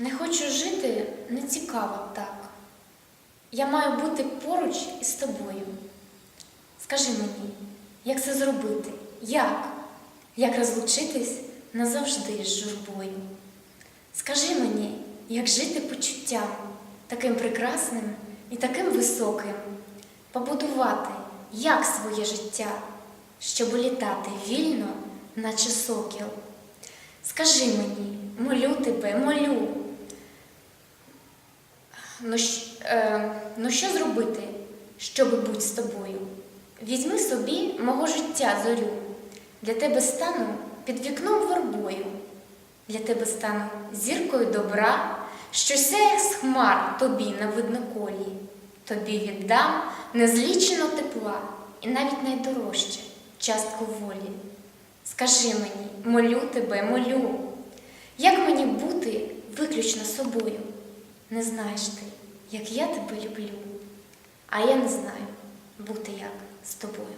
Не хочу жити, не цікаво так. Я маю бути поруч із тобою. Скажи мені, як це зробити? Як? Як розлучитись назавжди з журбою? Скажи мені, як жити почуттям, таким прекрасним і таким високим, побудувати як своє життя, щоб літати вільно, наче сокіл. Скажи мені, молю тебе, молю. Ну, е, ну що зробити, щоб бути з тобою? Візьми собі мого життя зорю. Для тебе стану під вікном вербою. Для тебе стану зіркою добра, що сяє з хмар тобі на видноколі. Тобі віддам незлічено тепла і навіть найдорожче частку волі. Скажи мені, молю тебе, молю, як мені бути виключно собою? Не знаєш ти, як я тебе люблю, а я не знаю бути як з тобою.